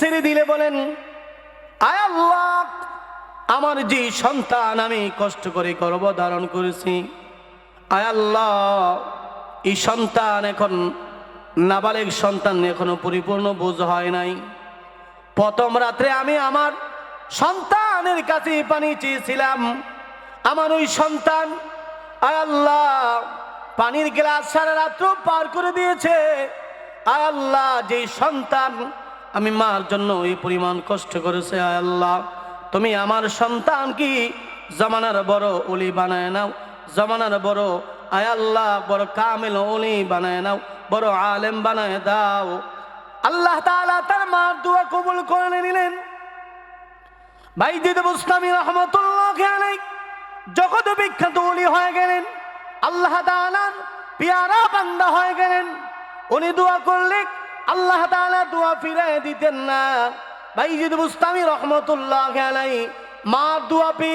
ছেড়ে দিলে বলেন, আয় আল্লাহ, আমার যে সন্তান আমি কষ্ট করে গর্ব ধারণ করেছি, আয় আল্লাহ, এই সন্তান এখন নাবালেক সন্তান এখনও পরিপূর্ণ বোঝ হয় নাই। প্রথম রাত্রে আমি আমার সন্তানের কাছে পানি চেয়েছিলাম। আমার ওই সন্তান, আয় আল্লাহ, পানির গ্লাস সারা রাত্র পার করে দিয়েছে। আয় আল্লাহ, যে সন্তান আমি মার জন্য এই পরিমাণ কষ্ট করেছে আল্লাহ। তুমি আমার সন্তান কি জমানার বড় অলি বানায় নাও, জমানার বড়, আয় আল্লাহ, বড় কামেল অলি বানায় নাও, বড় আলেম বানায় দাও। আল্লাহ তাআলা তার মার দোয়া কবুল করে নিলেন। বাইজিদ মুস্তামি রহমতুল্লাহ আলাই জগৎ বিখ্যাত উলি হয়ে গেলেন, আল্লাহ তাআলার পিয়ারা বান্দা হয়ে গেলেন। উনি দোয়া করলে আল্লাহ তাআলা দোয়া ফিরে দিতেন না। বাইজিদ মুস্তামি রহমতুল্লাহ মা দোয়া পি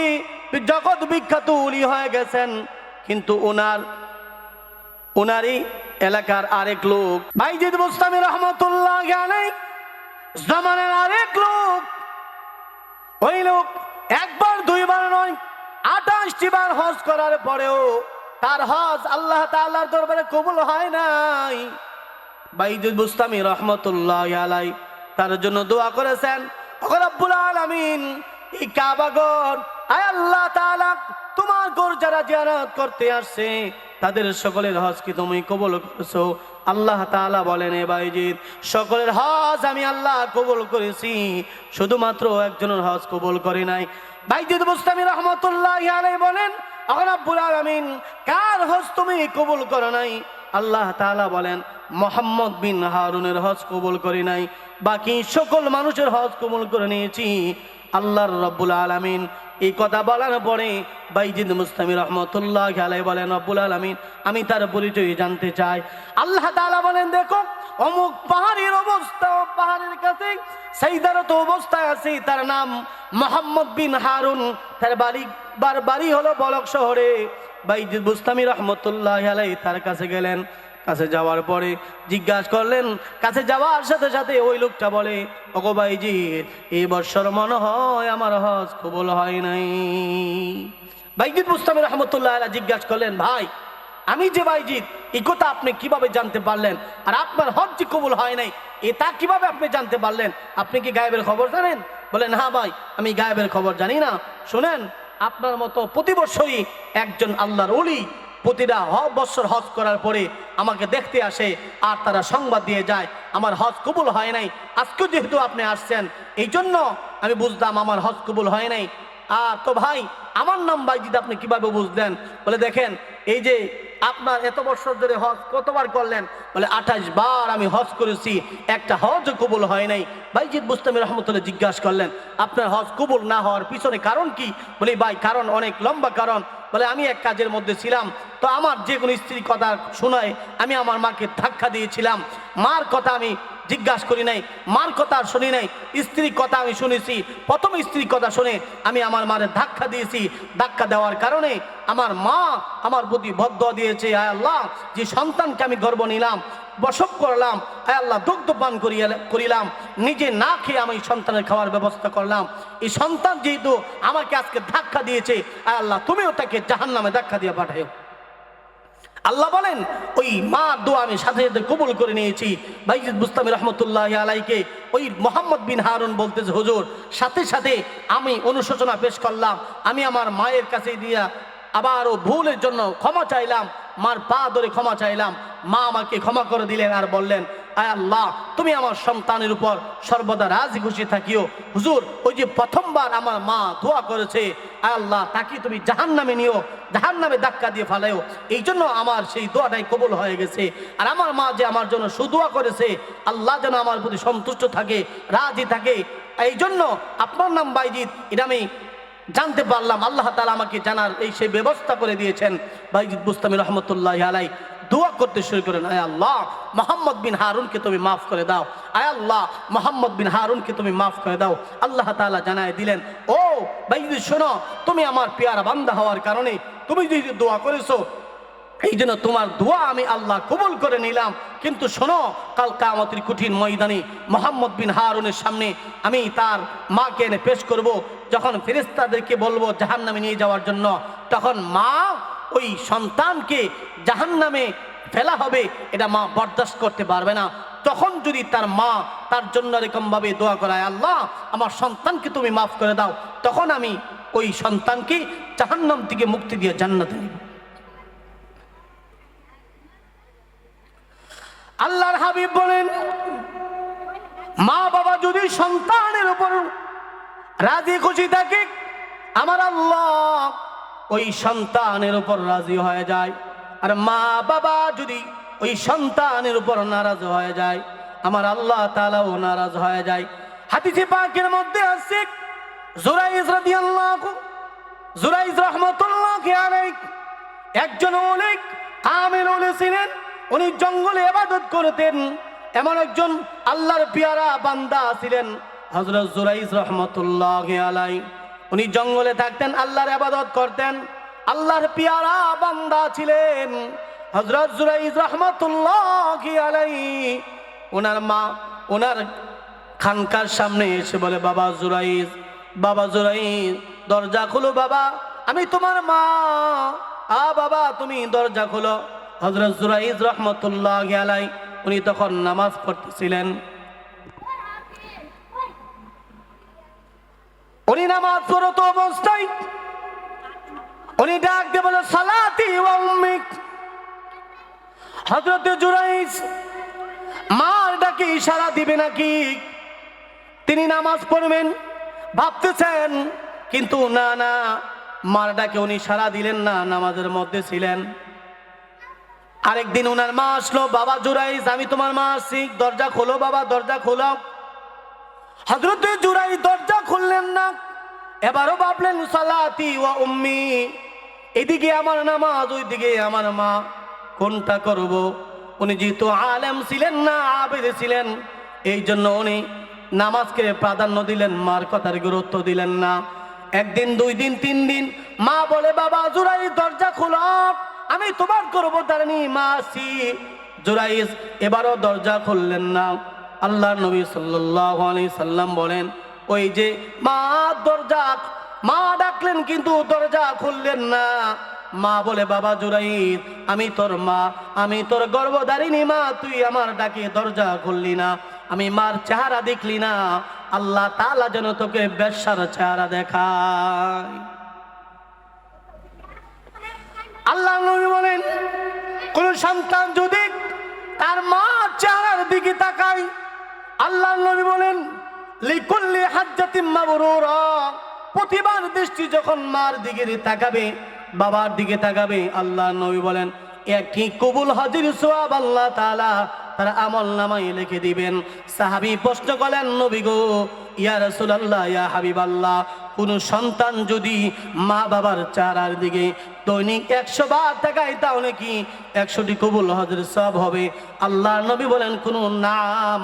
জগৎ বিখ্যাত উলি হয়ে গেছেন। কিন্তু ওনার ওনারই এলাকার আরেক লোক। বাইজিদ মুস্তামি রহমতুল্লাহ আলাই জামানের আরেক লোক। ওই লোক একবার, দুইবার নয়, আঠাশটি বার হজ করার পরেও তার হজ আল্লাহ তাআলার দরবারে কবুল হয় নাই। বাইজুল বুস্তামি রহমতুল্লাহ আলাই তার জন্য দোয়া করেছেন। আল্লাহ তাআলা, তোমার যারা করতে আসছে, তাদের সকলের হজ কি তুমি কবুল করেছ। আল্লাহ তাআলা বলেন, এ সকলের হজ আমি আল্লাহ কবুল করেছি, শুধুমাত্র একজনের হজ কবুল করে নাই। বাইজিদ মুস্তামি রহমতুল্লাহ বলেন আলামিন, কার হজ তুমি কবুল করো নাই? আল্লাহ তাআলা বলেন, মোহাম্মদ বিন হারুনের হজ কবুল করি নাই, বাকি সকল মানুষের হজ কবুল করে নিয়েছি। আল্লাহর রব্বুল আলামিন এই কথা বলার পরে বাইজিদ মুস্তামি রহমতুল্লাহ আলাই বলেন, রব্বুল আলামিন, আমি তার পরিচয় জানতে চাই। আল্লাহ তালা বলেন, দেখো, অমুক পাহাড়ের অবস্থা পাহাড়ের কাছে সেইদারত অবস্থায় আছে, তার নাম মোহাম্মদ বিন হারুন। তার বাড়ি বার বাড়ি হলো বলক শহরে। বাইজিদ মুস্তামি রহমতুল্লাহ আলাই তার কাছে গেলেন। কাছে যাওয়ার পরে জিজ্ঞাসা করলেন, কাছে যাওয়ার সাথে সাথে ওই লোকটা বলে, ওগো বাইজিৎ এই বৎসর মনে হয় আমার হজ কবল হয় নাই। বাইজিৎ মুস্তামি রহমতুল্লাহ আলা জিজ্ঞাসা করলেন, ভাই, আমি যে বাইজিৎ এই কথা আপনি কীভাবে জানতে পারলেন? আর আপনার হজ যে কবুল হয় নাই, এটা কীভাবে আপনি জানতে পারলেন? আপনি কি গায়েবের খবর জানেন? বলেন হ্যাঁ ভাই, আমি গায়েবের খবর জানি না। শুনেন আপনার মতো প্রতি বছরই একজন আল্লাহর অলি প্রতিটা হ বছর হজ করার পরে আমাকে দেখতে আসে আর তারা সংবাদ দিয়ে যায়, আমার হজ কবুল হয় নাই আজকে যেহেতু আপনি আসছেন এই জন্য আমি বুঝতাম আমার হজ কবুল হয় নাই। আর তো ভাই, আমার নাম বাইজিদ, আপনি কীভাবে বুঝলেন? বলে, দেখেন, এই যে আপনার এত বছর ধরে হজ কতবার করলেন? বলে, আঠাশ বার আমি হজ করেছি। একটা হজ কবুল হয় নাই। ভাইজিৎ বুস্তামি রহমতুল্লাহ জিজ্ঞাসা করলেন, আপনার হজ কবুল না হওয়ার পিছনে কারণ কি? বলি, ভাই, কারণ অনেক লম্বা কারণ। বলে, আমি এক কাজের মধ্যে ছিলাম। তো আমার যে কোনো স্ত্রীর কথা শোনায় আমি আমার মাকে ধাক্কা দিয়েছিলাম। মার কথা আমি জিজ্ঞাসা করি নাই, মার কথা শুনি নাই, স্ত্রীর কথা আমি শুনেছি। প্রথম স্ত্রীর কথা শুনে আমি আমার মারে ধাক্কা দিয়েছি। ধাক্কা দেওয়ার কারণে আমার মা আমার প্রতি বদ্ধ দিয়েছে, আয় আল্লাহ, যে সন্তানকে আমি গর্ব নিলাম বসব করলাম, আয় আল্লাহ, দুগ্ধ পান করিয়া করিলাম, নিজে না খেয়ে আমি সন্তানের খাওয়ার ব্যবস্থা করলাম। এই সন্তান যেহেতু আমাকে আজকে ধাক্কা দিয়েছে, আয় আল্লাহ তুমিও তাকে জাহান নামে ধাক্কা দিয়ে পাঠাও আল্লাহ বলেন, ওই মা দোয়া আমি সাথে সাথে কবুল করে নিয়েছি। বাইজিদ বুস্তামি রহমতুল্লাহ আলাইকে ওই মোহাম্মদ বিন হারুন বলতেছে, হুজুর, সাথে সাথে আমি অনুশোচনা পেশ করলাম। আমি আমার মায়ের কাছে দিয়া আবারও ভুলের জন্য ক্ষমা চাইলাম। মার পা ধরে ক্ষমা চাইলাম। মা আমাকে ক্ষমা করে দিলেন আর বললেন আয় আল্লাহ, তুমি আমার সন্তানের উপর সর্বদা রাজি খুশি থাকিও। হুজুর, ওই যে প্রথমবার আমার মা দোয়া করেছে, আয় আল্লাহ তাকে তুমি জাহান নামে নিও জাহান নামে ধাক্কা দিয়ে ফালাইও এই জন্য আমার সেই দোয়াটাই কবল হয়ে গেছে। আর আমার মা যে আমার জন্য সুদোয়া করেছে, আল্লাহ যেন আমার প্রতি সন্তুষ্ট থাকে, রাজি থাকে। এই জন্য আপনার নাম বাইজিৎ এটা আমি জানতে পারলাম, আল্লাহ তালা আমাকে জানার এই সেই ব্যবস্থা করে দিয়েছেন। বাইজিৎ বুস্তামি রহমতুল্লাহ আলাই দোয়া করতে শুরু করেন আয় আল্লাহ, মোহাম্মদ বিন হারুনকে তুমি মাফ করে দাও। আয় আল্লাহ, মোহাম্মদ বিন হারুনকে তুমি মাফ করে দাও। আল্লাহ তালা জানায় দিলেন, ও বাইদি শোনো, তুমি আমার পেয়ারা বান্দা হওয়ার কারণে তুমি যদি দোয়া করেছ এই জন্য তোমার দোয়া আমি আল্লাহ কবুল করে নিলাম। কিন্তু শোনো, কাল কামতের কঠিন ময়দানে মোহাম্মদ বিন হারুনের সামনে আমি তার মাকে এনে পেশ করব। যখন ফেরেস্তাদেরকে বলব জাহান্নামে নিয়ে যাওয়ার জন্য, তখন মা ওই সন্তানকে জাহান্নামে ফেলা হবে, এটা মা বরদাস্ত করতে পারবে না। তখন যদি তার মা তার জন্য এরকমভাবে দোয়া করায়, আল্লাহ, আমার সন্তানকে তুমি মাফ করে দাও। তখন আমি ওই সন্তানকে জাহান্নাম থেকে মুক্তি দিয়ে জান্নাতে নিব। আল্লাহর হাবিব বলেন, মা বাবা যদি সন্তানের উপর রাজি খুশি থাকে, আমার আল্লাহ ওই সন্তানের উপর রাজি হয়ে যায়। আর মা বাবা যদি ওই সন্তানের উপর নারাজ হয়ে যায়, আমার আল্লাহ তালাও নারাজ হয়ে যায়। হাতিছে পাকের মধ্যে আছে, জুরাইজ একজন অনেক ওলে ছিলেন উনি জঙ্গলে এবাদত করতেন। এমন একজন আল্লাহর পিয়ারা বান্দা ছিলেন। হজরত জুরাইজ রহমতুল্লাহ আলাই উনি জঙ্গলে থাকতেন, আল্লাহর আবাদত করতেন। আল্লাহর পিয়ারা বান্দা ছিলেন। হজরত জুরাইজ রহমতুল্লাহ আলাই ওনার মা ওনার খানকার সামনে এসে বলে, বাবা জুরাইজ বাবা জুরাইজ, দরজা খুলো বাবা, আমি তোমার মা। আ বাবা, তুমি দরজা খোলো। হজরত জুরাইজ রহমতুল্লাহ আলাই উনি তখন নামাজ পড়তেছিলেন। উনি নামাজ পড়তো অবস্থায়, উনি ডাক দিয়ে বলে, সালাতি হজরত জুরাইজ মার ডাকে ইশারা দিবে নাকি? তিনি নামাজ পড়বেন, ভাবতেছেন, কিন্তু না না, মার ডাকে উনি সারা দিলেন না, নামাজের মধ্যে ছিলেন। আরেকদিন ওনার মা আসলো, বাবা জুরাইজ আমি তোমার মা আসছি। দরজা খোলো বাবা, দরজা খোলো হজরত জুরাই দরজা খুললেন না। এবারও ভাবলেন, সালাতি ও উম্মি, এদিকে আমার নামাজ, ওইদিকে আমার মা। কোনটা করব? উনি যেহেতু আলেম ছিলেন না, আবেদ ছিলেন এই জন্য উনি নামাজকে প্রাধান্য দিলেন, মার কথার গুরুত্ব দিলেন না। একদিন, দুই দিন, তিন দিন মা বলে, বাবা জুরাই দরজা খোলো। আমি তোমার করব দাঁড়ানি মা আসি জুরাইস এবারও দরজা খুললেন না। আল্লাহ নবী আলাইহি সাল্লাম বলেন, ওই যে মা দরজা, মা ডাকলেন কিন্তু দরজা খুললেন না। মা বলে, বাবা জুরাইদ আমি তোর মা, আমি তোর গর্ভধারিণী মা, তুই আমার ডাকে দরজা খুললি না। আমি মার চেহারা দেখলি না। আল্লাহ তাআলা যেন তোকে বেশ্যার চেহারা দেখায়। সন্তান যদি তার মা চেহারার দিকে তাকায়, আল্লাহ নবী বলেন, লিকুল্লি হাজ্জাতিম মাবরুরা। প্রতিবার দৃষ্টি যখন মার দিকে তাকাবে, বাবার দিকে তাকাবে, আল্লাহ নবী বলেন, একটি কবুল হাজির সোয়াব আল্লাহ তাআলা তার আমল নামাই লিখে দিবেন। সাহাবী প্রশ্ন করলেন, নবী গো, ইয়া রাসূলুল্লাহ, ইয়া হাবিবাল্লাহ কোন সন্তান যদি মা বাবার চারার দিকে দৈনিক একশো বার টাকায় তাহলে কি একশোটি কবুল হজর সব হবে? আল্লাহ নবী বলেন, কোন নাম।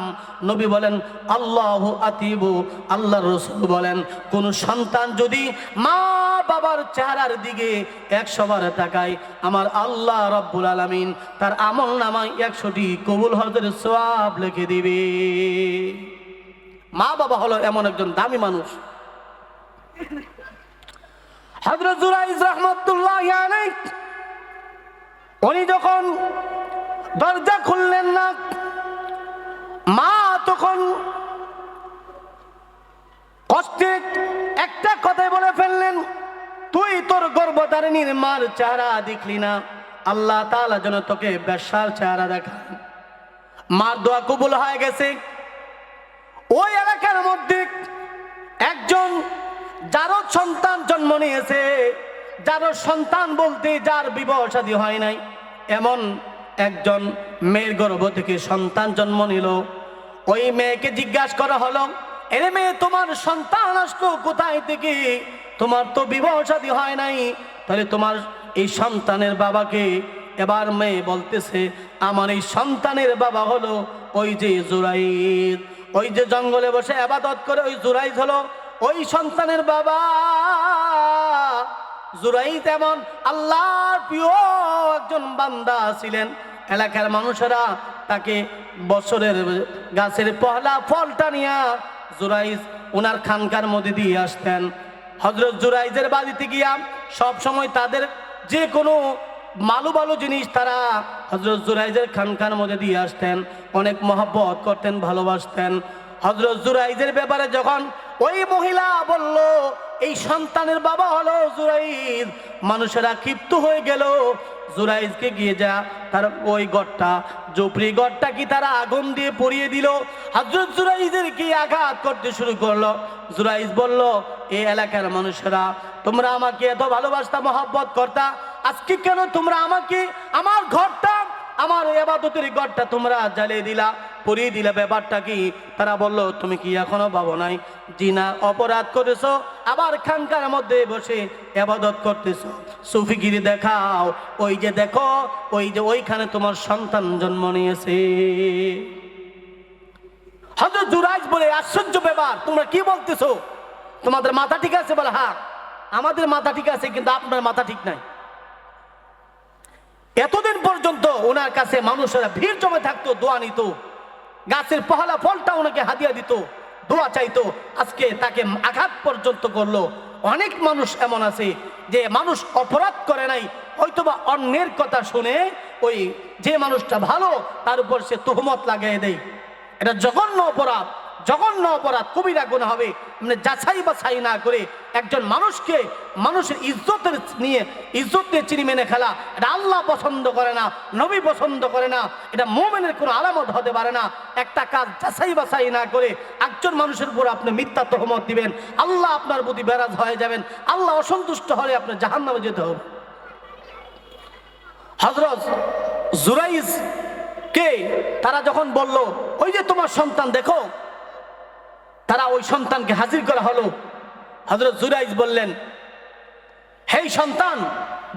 নবী বলেন, আল্লাহ আতিবু। আল্লাহ রসুল বলেন, কোন সন্তান যদি মা বাবার চেহারার দিকে একশো বার টাকায় আমার আল্লাহ রব্বুল আলমিন তার আমল নামায় একশোটি কবুল হজর সব লিখে দিবে। মা বাবা হলো এমন একজন দামি মানুষ। হজরত জুরাইজ রহমতুল্লাহ উনি যখন দরজা খুললেন না, মা তখন কষ্টে একটা কথাই বলে ফেললেন, তুই তোর গর্ভধারিণীর মার চেহারা দেখলি না? আল্লাহ তাআলা যেন তোকে বেশার চেহারা দেখান। মার দোয়া কবুল হয়ে গেছে। যারও সন্তান জন্ম নিয়েছে যারও সন্তান বলতে যার বিবাহ শাদী হয় নাই, এমন একজন মেয়ের গর্ভ থেকে সন্তান জন্ম নিল। ওই মেয়েকে জিজ্ঞাসা করা হলো, এরে মেয়ে, তোমার সন্তান আসলো কোথায় থেকে? তোমার তো বিবাহ শাদী হয় নাই। তাহলে তোমার এই সন্তানের বাবাকে এবার মেয়ে বলতেছে, আমার এই সন্তানের বাবা হলো ওই যে জুরাইদ। ওই যে জঙ্গলে বসে আবাদত করে ওই জুরাইদ হলো ওই সন্তানের বাবা জুরাই তেমন আল্লাহর প্রিয় একজন বান্দা ছিলেন। এলাকার মানুষেরা তাকে বছরের গাছের পহলা ফলটা নিয়ে জুরাইজ ওনার খানকার মধ্যে দিয়ে আসতেন। হজরত জুরাইজের বাড়িতে গিয়া সব সময় তাদের যে কোনো মালু বালু জিনিস তারা হজরত জুরাইজের খানকার মধ্যে দিয়ে আসতেন। অনেক মহব্বত করতেন, ভালোবাসতেন। হজরত জুরাইজের ব্যাপারে যখন ওই মহিলা বলল, এই সন্তানের বাবা হলো জুরাইদ। মানুষেরা ক্ষিপ্ত হয়ে গেল। জুরাইজকে গিয়ে যা, তার ওই গড়টা জুপরি গড়টা কি তারা আগুন দিয়ে পরিয়ে দিল? হজরত জুরাইজের কি আঘাত করতে শুরু করল? জুরাইজ বলল এই এলাকার মানুষেরা, তোমরা আমাকে এত ভালোবাসতা, মহব্বত করতা, আজকে কেন তোমরা আমাকে, আমার ঘরটা, আমার এবাদতের ঘরটা তোমরা জ্বালিয়ে দিলা? পরিয়ে দিলে ব্যাপারটা কি? তারা বলল, তুমি কি এখনও ভাবো নাই? জিনা অপরাধ করেছ, আবার খানকার মধ্যে বসে এবাদত করতেছো। সুফিগিরি দেখাও, ওই যে দেখো, ওই যে ওইখানে তোমার সন্তান জন্ম নিয়েছে। হজরত জুরাইজ বলে, আশ্চর্য ব্যাপার, তোমরা কি বলতেছো? তোমাদের মাথা ঠিক আছে বলে হ্যাঁ আমাদের মাথা ঠিক আছে, কিন্তু আপনার মাথা ঠিক নাই। এতদিন পর্যন্ত ওনার কাছে মানুষেরা ভিড় জমে থাকতো, দোয়া নিত। গাছের পহলা ফলটা ওনাকে হাদিয়া দিত, দোয়া চাইতো। আজকে তাকে আঘাত পর্যন্ত করল। অনেক মানুষ এমন আছে যে মানুষ অপরাধ করে নাই, হয়তোবা অন্যের কথা শুনে ওই যে মানুষটা ভালো, তার উপর সে তুহমত লাগিয়ে দেয়। এটা জঘন্য অপরাধ। জঘন্য অপরাধ, কবিরা গুণ হবে। মানে যাচাই বাছাই না করে একজন মানুষকে, মানুষের ইজ্জতের নিয়ে, ইজ্জত নিয়ে চিনি মেনে খেলা, এটা আল্লাহ পছন্দ করে না, নবী পছন্দ করে না, এটা মোমেনের কোনো আলামত হতে পারে না। একটা কাজ যাচাই বাছাই না করে একজন মানুষের উপর আপনি মিথ্যা তহমত দিবেন, আল্লাহ আপনার প্রতি বেরাজ হয়ে যাবেন, আল্লাহ অসন্তুষ্ট হলে আপনার জাহান নামে যেতে হবে। হজরত জুরাইজ কে? তারা যখন বলল, ওই যে তোমার সন্তান, দেখো তারা ওই সন্তানকে হাজির করা হলো। হজরত জুরাইজ বললেন, হেই সন্তান,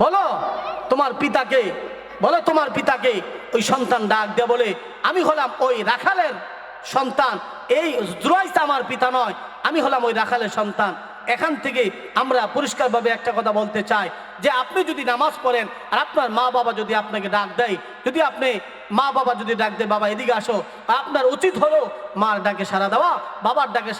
বলো তোমার পিতাকে, বলো তোমার পিতাকে। ওই সন্তান ডাক দিয়ে বলে, আমি হলাম ওই রাখালের সন্তান। এই জুরাইজ আমার পিতা নয়, আমি হলাম ওই রাখালের সন্তান। এখান থেকে আমরা পরিষ্কারভাবে একটা কথা বলতে চাই, যে আপনি যদি নামাজ পড়েন আর আপনার মা বাবা যদি আপনাকে ডাক দেয়, যদি আপনি মা বাবা যদি ডাক দেয় বাবা এদিকে আসো। আপনার উচিত হলো মার ডাকে সারা দেওয়া, বাবার ডাকে